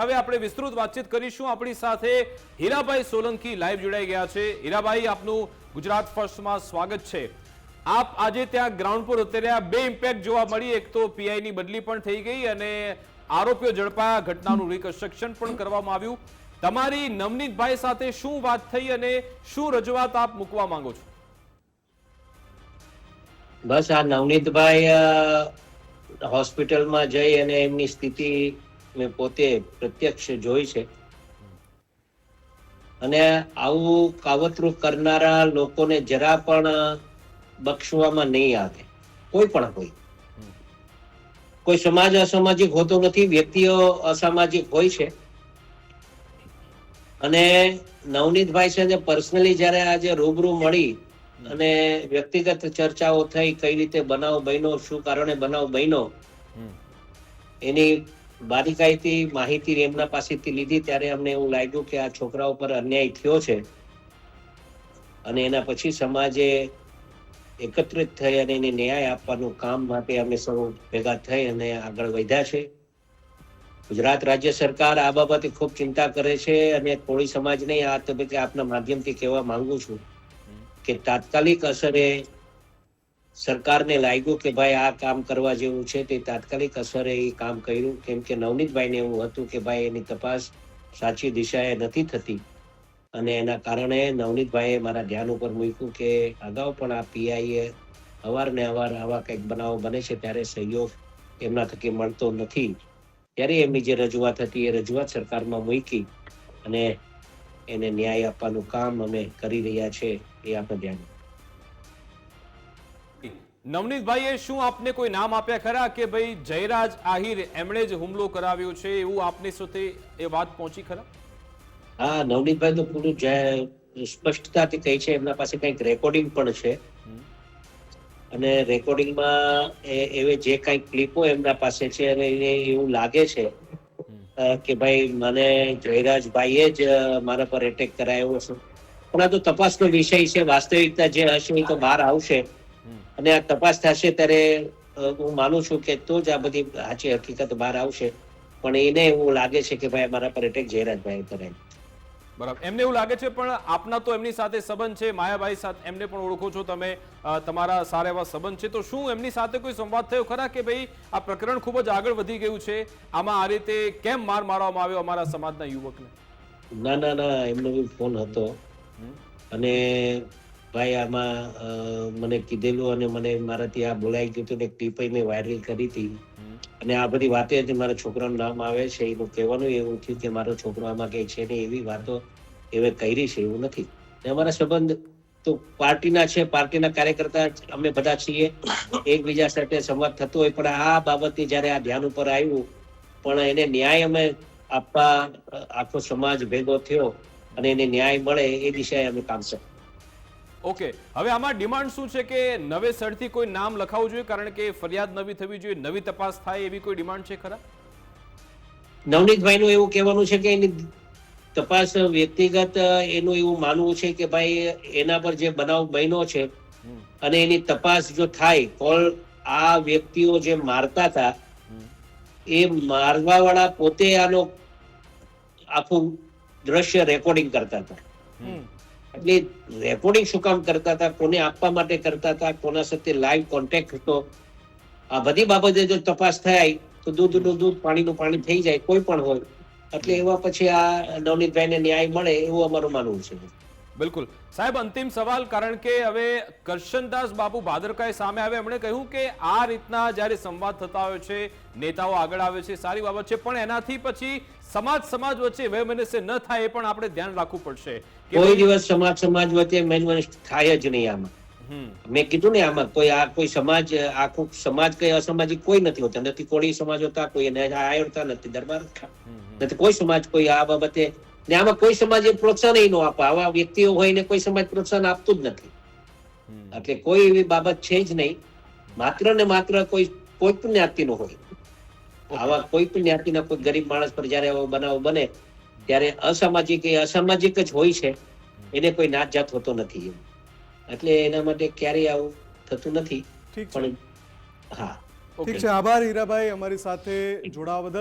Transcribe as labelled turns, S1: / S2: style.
S1: હવે આપણે વિસ્તૃત વાતચીત કરીશું. આપણી સાથે હીરાભાઈ સોલંકી લાઈવ જોડાઈ ગયા છે. હીરાભાઈ, આપનું ગુજરાત ફર્સ્ટમાં સ્વાગત છે. આપ આજે ત્યાં ગ્રાઉન્ડ પર ઉતર્યા. બે ઇમ્પેક્ટ જોવા મળી. એક તો પીઆઈ ની બદલી પણ થઈ ગઈ અને આરોપીઓ ઝડપાયા. ઘટનાનું રિકન્સ્ટ્રક્શન પણ કરવામાં આવ્યું. તમારી નવનીતભાઈ સાથે શું વાત થઈ અને શું રજૂઆત આપ મૂકવા માંગો છો?
S2: બસ આ નવનીતભાઈ હોસ્પિટલમાં જઈ અને એમની સ્થિતિ મેં પોતે પ્રત્યક્ષ જોઈ છે. અને આવું કાવતરું કરનારા લોકોને જરા પણ બક્ષવામાં નહીં આવે. કોઈ પણ હોય. કોઈ સમાજ અસામાજિક હોતો નથી વ્યક્તિઓ અસામાજિક હોય છે. અને નવનીતભાઈ છે પર્સનલી જ્યારે આજે રૂબરૂ મળી અને વ્યક્તિગત ચર્ચાઓ થઈ કઈ રીતે બનાવ બન્યો શું કારણે બનાવ બન્યો એની બારીકાઈથી માહિતી એમના પાસેથી લીધી ત્યારે અમને એવું લાગ્યું કે આ છોકરા ઉપર અન્યાય થયો છે અને એના પછી સમાજે એકત્રિત થઈ અને એને ન્યાય આપવાનું કામ માટે અમે સૌ ભેગા થઈ અને આગળ વધ્યા છે. ગુજરાત રાજ્ય સરકાર આ બાબતે ખૂબ ચિંતા કરે છે અને કોળી સમાજને આ તબક્કે આપના માધ્યમથી કહેવા માંગુ છું કે તાત્કાલિક અસરે સરકારને લાગ્યું કે ભાઈ આ કામ કરવા જેવું છે તે તાત્કાલિક અસરે એ કામ કર્યું. કેમ કે નવનીતભાઈને એવું હતું કે ભાઈ એની તપાસ સાચી દિશાએ નથી થતી. અને એના કારણે નવનીતભાઈએ મારા ધ્યાન ઉપર મૂક્યું કે અગાઉ પણ આ પીઆઈએ અવારનવાર આવા કંઈક બનાવો બને છે ત્યારે સહયોગ એમના થકી મળતો નથી. ત્યારે એમની જે રજૂઆત હતી એ રજૂઆત સરકારમાં મૂકી અને એને ન્યાય આપવાનું કામ અમે કરી રહ્યા છે એ આપણે ધ્યાન
S1: નવનીતભાઈએ શું આપને કોઈ નામ આપ્યા ખરા કે ભાઈ જયરાજ આહિર એમણે જ હુમલો કરાવ્યો છે એવું આપની સુધી એ વાત પહોંચી ખરા?
S2: હા નવનીતભાઈ તો પૂરું જ- સ્પષ્ટતાથી કહી છે એમના પાસે કંઈક રેકોર્ડિંગ પણ છે. અને રેકોર્ડિંગમાં એ એવે જે કંઈક ક્લિપો એમના પાસે છે અને એને એવું લાગે છે કે ભાઈ મને જયરાજભાઈએ જ મારા પર એટેક કરાયો છે પણ આ તો તપાસનો વિષય છે વાસ્તવિકતા જે હશે એ તો બહાર આવશે. અને આ તપાસ થશે ત્યારે હું માનું છું કે તો જ આ બધી સાચી હકીકત બહાર આવશે. પણ એને એવું લાગે છે કે ભાઈ અમારા પર એટેક જયરાજભાઈ કરાય
S1: બરાબર. એમને એવું લાગે છે પણ આપના તો એમની સાથે સંબંધ છે માયાભાઈ સાથે એમને પણ ઓળખો છો તમે તમારા સારા એવા સંબંધ છે. તો શું એમની સાથે કોઈ સંવાદ થયો ખરા કે ભાઈ આ પ્રકરણ ખૂબ જ આગળ વધી ગયું છે? આમાં આ રીતે કેમ માર મારવામાં આવ્યો અમારા સમાજના યુવકને?
S2: ના ના ના એમનો બી ફોન હતો. અને ભાઈ આમાં મને કીધેલું અને મને મારાથી આ બોલાઈ ગયું હતું ને ક્લિપ મેં વાયરલ કરી હતી. અને આ બધી વાતે હતી મારા છોકરાનું નામ આવે છે એનું કહેવાનું એવું થયું કે મારો છોકરો આમાં કઈ છે ને એવી વાતો એવે કરી છે એવું નથી. ને અમારા સંબંધ તો પાર્ટીના છે પાર્ટીના કાર્યકર્તા અમે બધા છીએ. એકબીજા સાથે સંવાદ થતો હોય પણ આ બાબતે જ્યારે આ ધ્યાન ઉપર આવ્યું પણ એને ન્યાય અમે આપવા આખો સમાજ ભેગો થયો અને એને ન્યાય મળે એ દિશાએ અમે કામ કરીએ
S1: ઓકે હવે આમાં ડિમાન્ડ શું છે કે નવેસરથી કોઈ નામ લખાવવું જોઈએ? કારણ કે ફરિયાદ નવી થવી જોઈએ નવી તપાસ થાય એવી કોઈ ડિમાન્ડ છે ખરા?
S2: નવનીતભાઈનું એવું કહેવાનું છે કે એની તપાસ વ્યક્તિગત એનું એવું માનવું છે કે ભાઈ એના પર જે બનાવ બન્યો છે અને એની તપાસ જો થાય કોલ આ વ્યક્તિઓ જે મારતા હતા એ મારવા વાળા પોતે આનો આખું દ્રશ્ય રેકોર્ડિંગ કરતા હતા. એટલે રેકોર્ડિંગ શું કામ કરતા હતા, કોને આપવા માટે કરતા હતા, કોના સાથે લાઈવ કોન્ટેક્ટ હતો. આ બધી બાબતે જો તપાસ થાય, તો દૂધનું દૂધ પાણીનું પાણી થઈ જાય, કોઈ પણ હોય. એટલે એવા પછી આ નવનીતભાઈને ન્યાય મળે એવું અમારું માનવું છે.
S1: બિલકુલ. સાહેબ અંતિમ સવાલ કારણ કે હવે કરશનદાસ બાબુ ભાદરકાએ સામે આવે એમણે કહ્યું કે આ રીતના જ્યારે સંવાદ થતા હોય છે નેતાઓ આગળ આવે છે સારી બાબત છે પણ એનાથી પછી સમાજ સમાજ વચ્ચે વૈમનસ્ય ન થાય એ પણ આપણે ધ્યાન રાખવું પડશે.
S2: કોઈ દિવસ સમાજ સમાજ વચ્ચે વૈમનસ્ય થાય જ નહીં આમાં. મેં કીધું ને આમાં કોઈ આ કોઈ સમાજ આખું સમાજ કઈ અસામાજિક કોઈ નથી હોતા. નથી કોળી સમાજ હોતા કોઈ એને આય નથી દરબાર. નથી કોઈ સમાજ કોઈ આ બાબતે ને આમાં કોઈ સમાજે પ્રોત્સાહન ન આપે. આવા વ્યક્તિઓ હોય ને કોઈ સમાજ પ્રોત્સાહન આપતું જ નથી. એટલે કોઈ એવી બાબત છે જ નહીં. માત્ર ને માત્ર કોઈ કોઈ પણ જ્ઞાતિનો હોય. આવા કોઈ પણ જ્ઞાતિના કોઈ ગરીબ માણસ પર જયારે આવો બનાવ બને ત્યારે અસામાજિક એ અસામાજિક જ હોય છે. એને કોઈ નાત જાત હોતો નથી એમ. એટલે એના માટે ક્યારેય આવું થતું નથી. પણ હા.
S3: ઠીક છે. આભાર હીરાભાઈ અમારી સાથે જોડાવા બદલ.